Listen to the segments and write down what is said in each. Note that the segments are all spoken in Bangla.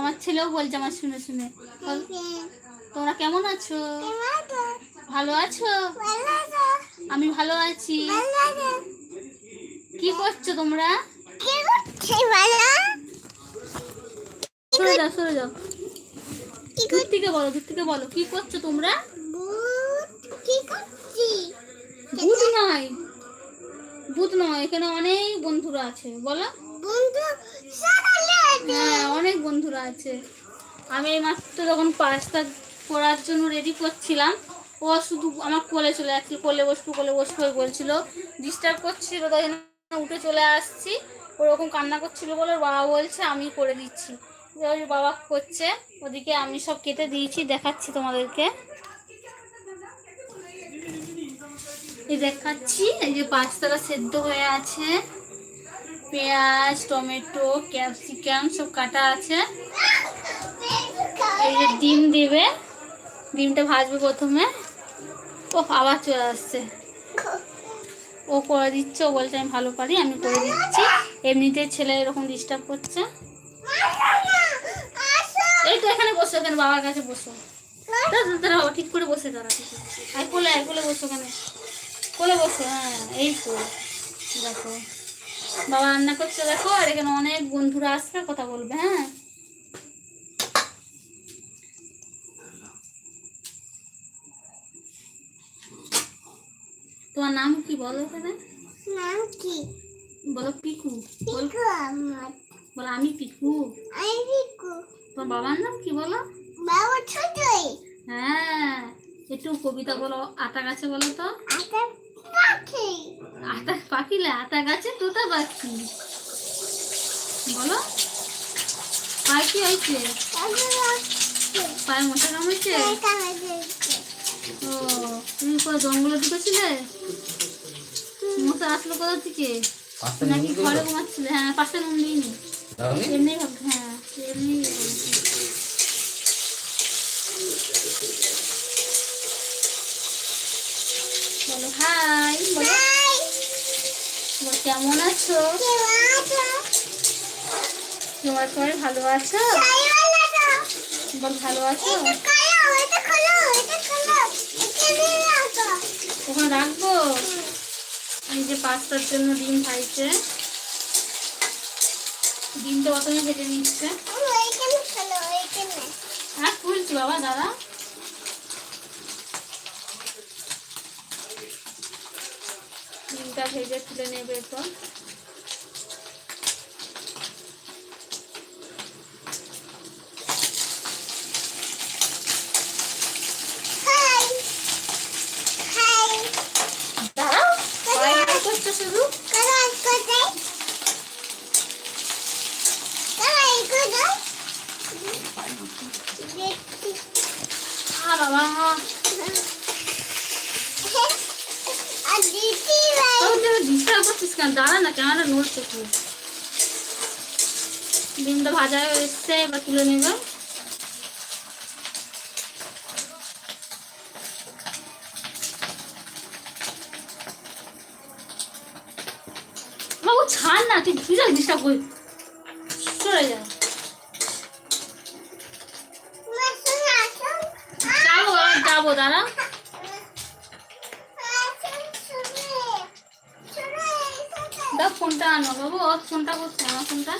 আমার ছেলেও বলছে আমার শুনে শুনে। তোমরা কেমন আছো? ভালো আছো? আমি ভালো আছি। কি করছ তোমরা? সরে যাও সরে যাও। দূর থেকে বলো, দূর থেকে বলো, কি করছ তোমরা? ভূত নয়। ভূত নয়, এখানে অনেক বন্ধুরা আছে, বলো। হ্যাঁ অনেক বন্ধুরা আছে। আমি এই মাত্র যখন পাস্তা করার জন্য রেডি করছিলাম, ও শুধু আমার কোলে চলে যাচ্ছিল, কোলে বসবো কোলে বসবো বলছিল ডিস্টার্ব করছিল, তাই উঠে চলে আসছি। ওরকম কান্না করছিল বলে বাবা বলছে, আমি করে দিচ্ছি। বাবা করছে, ওদিকে আমি সব কেটে দিয়েছি, দেখাচ্ছি তোমাদেরকে। দেখাচ্ছি, এই যে পাস্তাটা সেদ্ধ হয়ে আছে। পেঁয়াজ টমেটো ক্যাপসিকাম সব কাটা আছে। এই যে ডিম দেবে ডিমটা ভাজবে প্রথমে। ও আবার চলে আসছে। ও করে দিচ্ছে ও বলছে আমি ভালো পারি আমি করে দিচ্ছি। এমনিতে ছেলে এরকম ডিস্টার্ব করছে। এই তো এখানে বসো এখানে বাবার কাছে বসো। দাঁড়া, দাঁড়া, দাঁড়াও ঠিক করে বসে দাঁড়া। আর কোলে কোলে বসো ওখানে কোলে বসো হ্যাঁ এই তো। দেখো। বাবা রান্না করছে দেখো আর এখানে অনেক বন্ধুরা আসবে কথা বলবে হ্যাঁ? তোমার নাম কি বলো এখানে? বলো পিকু। বল বলো আমি পিকু। তোমার বাবার নাম কি বলো? হ্যাঁ একটু কবিতা বলো আটা গাছে বলো তো। আটা পাখিলে আটা গাছে তোতা পাখি। বলো পায়ে কি হয়েছে? পায়ে মোটা কামড়েছে? ও তুমি কোথাও জঙ্গলে ঢুকেছিলে? মশা আসলো কোথা থেকে? নাকি ঘরে? ঘুমাচ্ছিলে? হ্যাঁ পাঁচটা নুন দিইনি? এমনি হ্যাঁ এমনি বলছি। বলো হাই বলো বলো, কেমন আছো? তোমার সবাই ভালো আছো? ভালো আছো? ওখানে রাখব? এই যে পাস্তার জন্য ডিম খাইছে। ডিমটা প্রথমে ভেজে নিচ্ছে। হ্যাঁ খুলছি বাবা দাদা ডিমটা ভেজে তুলে নেবে তো দাঁড়াও বাইরে কি করছ শুধু আ বাবা করছিস কেন দাঁড়া না ক্যামেরা নড়ছে খুব ডিমটা ভাজা হয়ে এসছে, এবার তুলে নেব। ছাড় না, তুই তুই যাক ডিস্টার্ব করি আনো বাবু ওর ফোনটা করছে আমার ফোনটা।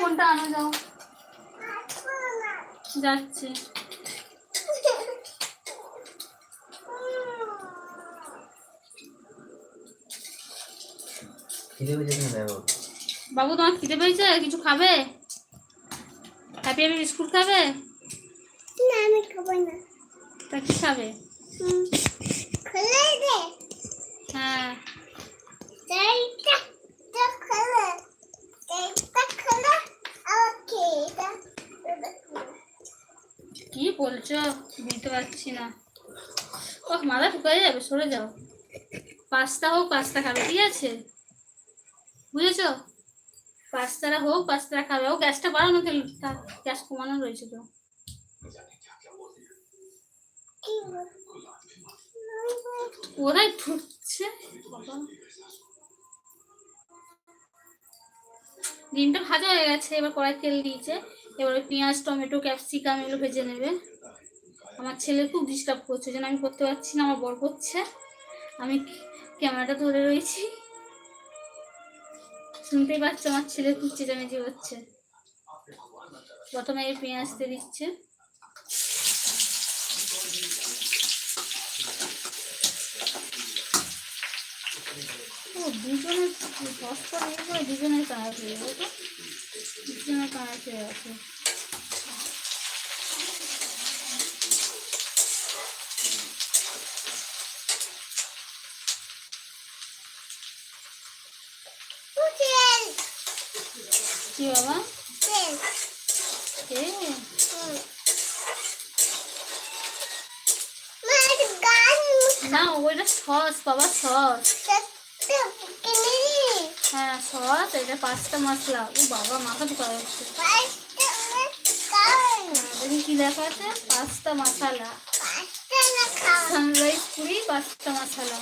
ফোনটা আনো যাও। যাচ্ছে? বাবু তোমার খিদে পেয়েছে? কিছু খাবে? হ্যাপি হ্যাপি বিস্কুট খাবে? না তা কি খাবে? হ্যাঁ। কি বলছো? বুঝতে পারছি না। ও মাথা ঢুকাই যাবে, সরে যাও। পাস্তা হোক, পাস্তা খাবে, ঠিক আছে? বুঝেছ? পাস্তাটা হোক, পাস্তাটা খাবে। ও গ্যাসটা বাড়ানো খেল গ্যাস কমানো রয়েছে তো। ওরাই ঢুকছে? ডিমটা ভাজা হয়ে গেছে, এবার কড়াই তেল দিয়েছে। এবারে পেঁয়াজ, টমেটো, ক্যাপসিকাম এগুলো ভেজে নেবে। আমার ছেলে খুব ডিস্টার্ব করছে, যেন আমি করতে পারছি না, আমার বর করছে। আমি ক্যামেরাটা ধরে রয়েছি। শুনতেই পাচ্ছ, আমার ছেলে খুব চেঁচামেচি হচ্ছে প্রথমে এই পেঁয়াজ দিচ্ছে। দুজনের দশটা নিয়ে করে দুজনের কাজ হয়ে যাবে তো। দুজনের কাজ হয়ে গেছে কি বাবা? না ওইটা সস বাবা সস হ্যাঁ সস এটা পাঁচটা মশলা। ও বাবা মাথা ঢুকা যাচ্ছে দেখি কি লেখা আছে? Pasta masala. Sunrise pure pasta masala.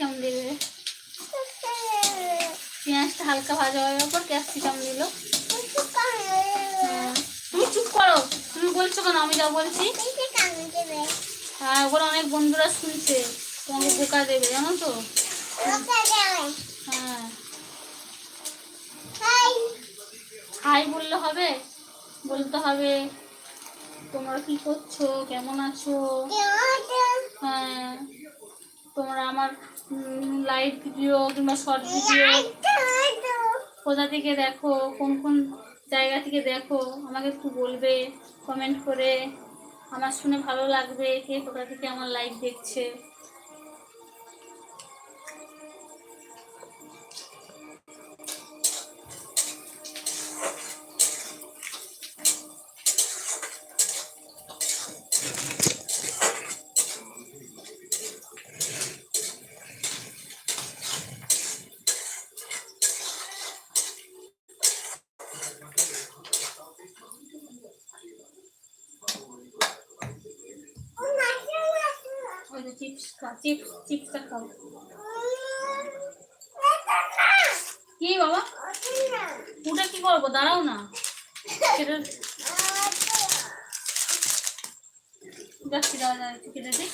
Capsicum দেবে। পেঁয়াজটা হালকা ভাজা হওয়ার পর ক্যাপসিকাম দিল। হ্যাঁ। তুমি চুপ করো। তুমি বলছো কেন? আমি যা বলছি। হ্যাঁ ওখানে অনেক বন্ধুরা শুনছে। তোমাকে বোকা দেবে, জানো তো? হ্যাঁ। হাই বললে হবে? বলতে হবে, তোমরা কি করছ? কেমন আছো? হ্যাঁ। তোমরা আমার লাইভ ভিডিও কিংবা শর্ট ভিডিও কোথা থেকে দেখো, কোন কোন জায়গা থেকে দেখো, আমাকে একটু বলবে কমেন্ট করে, আমার শুনে ভালো লাগবে কে কোথা থেকে আমার লাইভ দেখছে। চিপস চিপসটা খাও কি বাবা? ওটা কি করব? দাঁড়াও না। সেটা যাচ্ছি, দাঁড়া একটু কেটে দিই।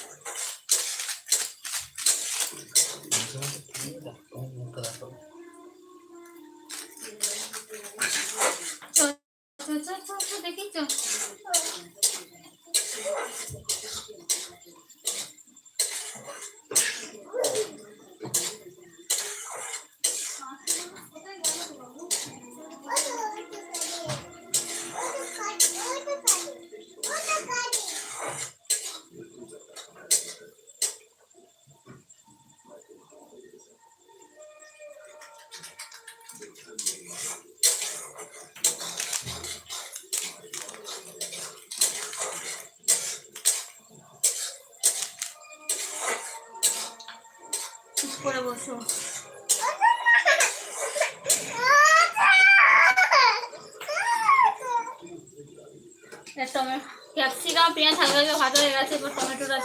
টমেটো ক্যাপসিকাম পেঁয়াজ হালকা হালকা ভাজা হয়ে গেছে এবার টমেটোটা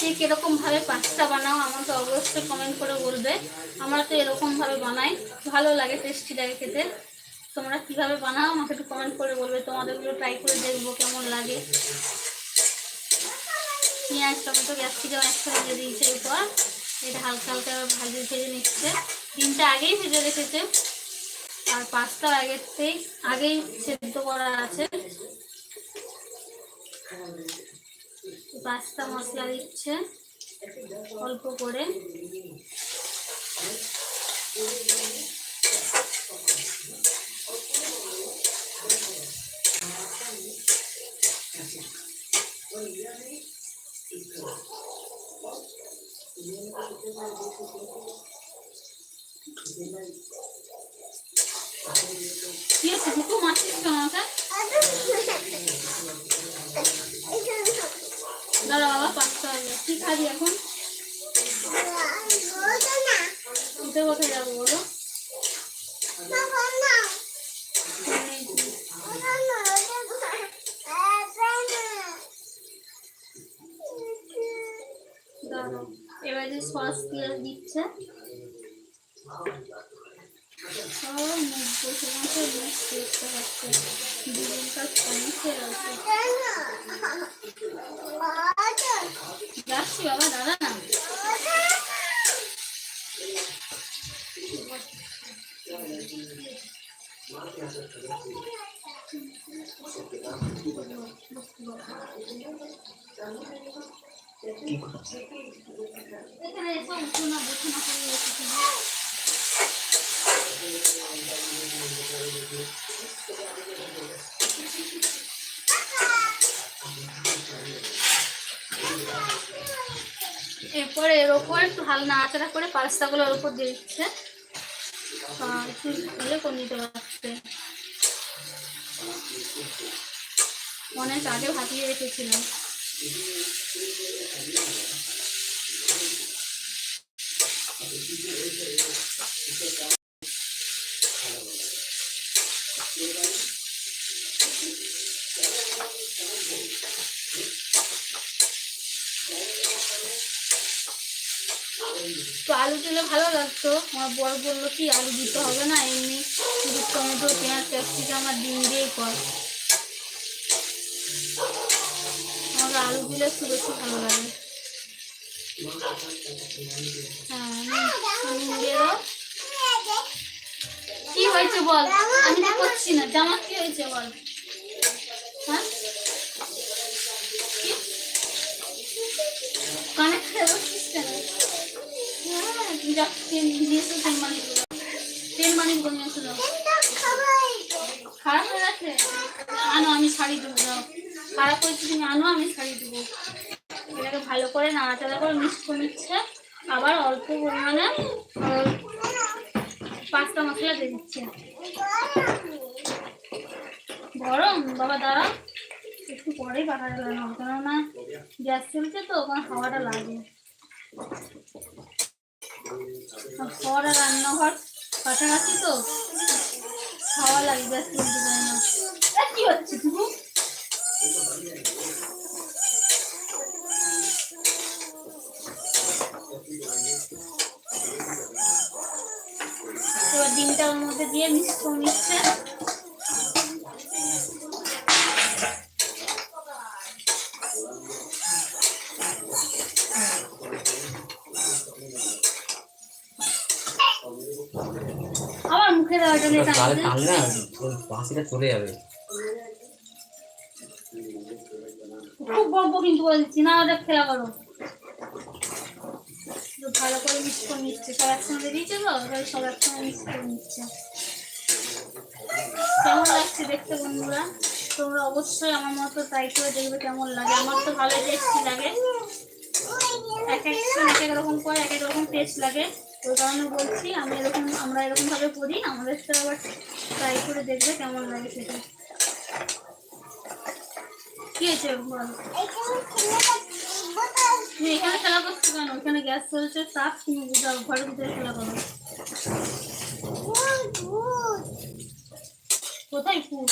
ঠিক এরকম ভাবে পাস্তা বানাও আমাকে অবশ্যই কমেন্ট করে বলবে। আমরা তো এরকম ভাবে বানাই। ভালো লাগে টেস্টি লাগে খেতে। তোমরা কীভাবে বানাও আমাকে একটু কমেন্ট করে বলবে। তোমাদেরগুলো ট্রাই করে দেখব কেমন লাগে। পেঁয়াজ, টমেটো, ক্যাপসিকাম একসাথে দিয়ে দিয়েছে এরপর। এটা হালকা হালকা ভাজি ভেজে নিচ্ছে। ডিমটা আগেই ভেজে রেখেছে। আর পাস্তা আগের থেকেই আগেই সেদ্ধ করা আছে। পাস্তা মশলা দিচ্ছে অল্প করে। কি আছে দুটো মাছ কেন আমাকে দাঁড়া বাবা পাঁচটা হয়ে যায়। কি খাবি এখন? উঠে কোথায় যাব, বলো। এবার যে সস দিয়ে দিচ্ছে, সব মুখ বসে বসে মুখ দেখতে পাচ্ছে দুজনকার সমস্যা আছে যাচ্ছি বাবা দাদা না এখানে এসে উঠো না বসে না করে রেখেছি এরপরে এর ওপর একটু হাল নাড়াচাড়া করে পাস্তাগুলোর ওপর দিয়ে দিচ্ছে। আর একটু করে নিতে পারছে অনেক আগে ভাপিয়ে রেখেছিলাম। তো আলু দিলে ভালো লাগতো। আমার বর বলল কি, আলু দিতে হবে না, এমনি টমেটো, পেঁয়াজ, ক্যাপসিকাম আর ডিম দিয়েই কর। দিলে একটু বেশি ভালো লাগে। হ্যাঁ দাও কি হয়েছে বল? আমি তো করছি না। জামা কি হয়েছে বল? হ্যাঁ? কানে খেয়ে বসছিস কেন হ্যাঁ যা তেল নিয়ে তেল নিয়ে খারাপ হয়ে গেছে? আনো আমি শাড়ি দেবো যাও। খারাপ হয়েছে তুমি আনো আমি শাড়ি দেবো। এটাকে ভালো করে নাড়াচাড়া করে মিক্স করে নিচ্ছে। আবার অল্প পরিমাণে পাস্তা মশলা দিয়ে দিচ্ছে। গরম? বাবা, দাঁড়া। একটু পরেই পাখা চালানো না কেননা গ্যাস চলছে তো, ওখানে হাওয়াটা লাগে। ঘর রান্নাঘর কাছাকাছি তো, হাওয়া লাগে গ্যাস চলতে পারে না। কি হচ্ছে তুমি মধ্যে দিয়ে মিক্স আবার মুখে দেওয়ার জন্য এটা। না বাঁশিটা চলে যাবে বকবো কিন্তু বলছি, না ওদের খেলা করো। তো ভালো করে মিক্স করে নিচ্ছে, সব একসঙ্গে দিয়েছে তো এবার সব একসঙ্গে মিক্স করে নিচ্ছে। কেমন লাগছে দেখতে বন্ধুরা? তোমরা অবশ্যই আমার মতো ট্রাই করে দেখবে কেমন লাগে। আমার তো ভালো টেস্টি লাগে। এক এক এক রকম করে, এক এক রকম টেস্ট লাগে। ওই কারণে বলছি, আমি এরকম, আমরা এরকমভাবে করি, আমাদের সাথে আবার ট্রাই করে দেখবে কেমন লাগে সেটা। হয়েছে এখানে খেলা করছ কেন? ওখানে গ্যাস চলছে, তাপ তুমি যাও ঘরের ভিতরে খেলা করো? কোথায় ফুট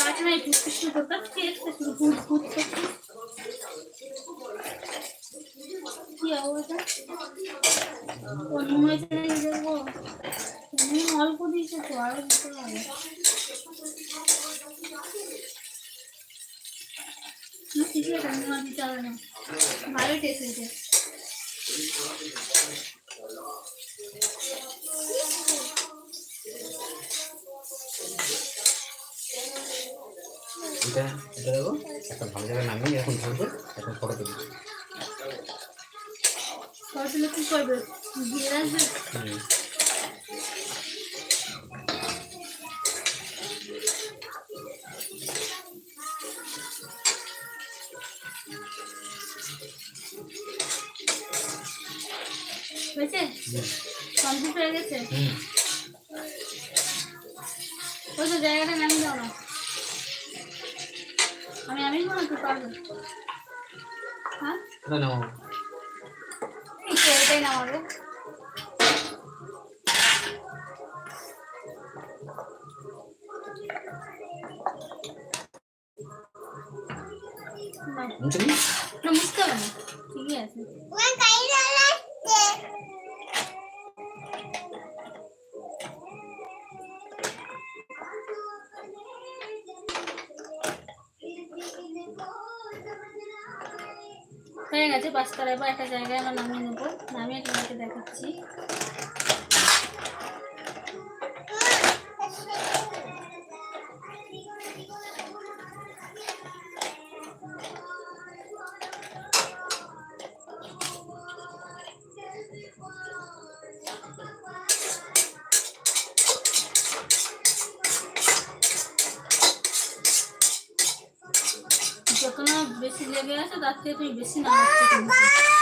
কাজ নাই ফুট কিছু দরকার কি এসছে শুধু ফুট ফুট করছে কি নাকি দেখব? তুমি অল্প দিয়েছ তো, আরও ভালো টেস্ট হয়েছে এটা এটা দেবো। একটা ভালো জায়গায় নামিয়ে এখন ফটো তুলবে। তাহলে কি করবে? দিয়ে আসবে? মুছে নি না মুছতে হবে ঠিকই আছে হয়ে গেছে পাঁচতলায় এবার একটা জায়গায় আমরা নামিয়ে নেব নামিয়ে তোমাকে দেখাচ্ছি লেগে আছে তার থেকে তুমি বেশি নামাচ্ছ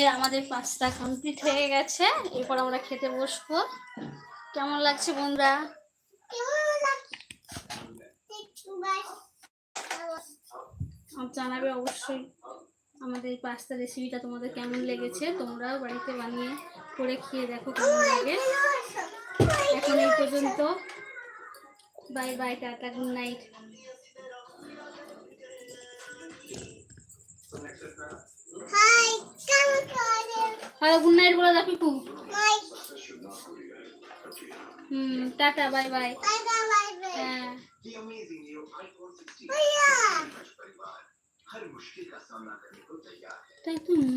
যে আমাদের পাস্তা কমপ্লিট হয়ে গেছে, এরপর আমরা খেতে বসবো। কেমন লাগছে বন্ধুরা? জানাবে অবশ্যই আমাদের পাস্তা রেসিপিটা তোমাদের কেমন লেগেছে, তোমরাও বাড়িতে বানিয়ে করে খেয়ে দেখো কেমন লাগে। এখন এই পর্যন্ত। Bye bye tata good night hello good night বলে দাও পিকু হুম টাটা বাই বাই। হ্যাঁ। তাই তুমি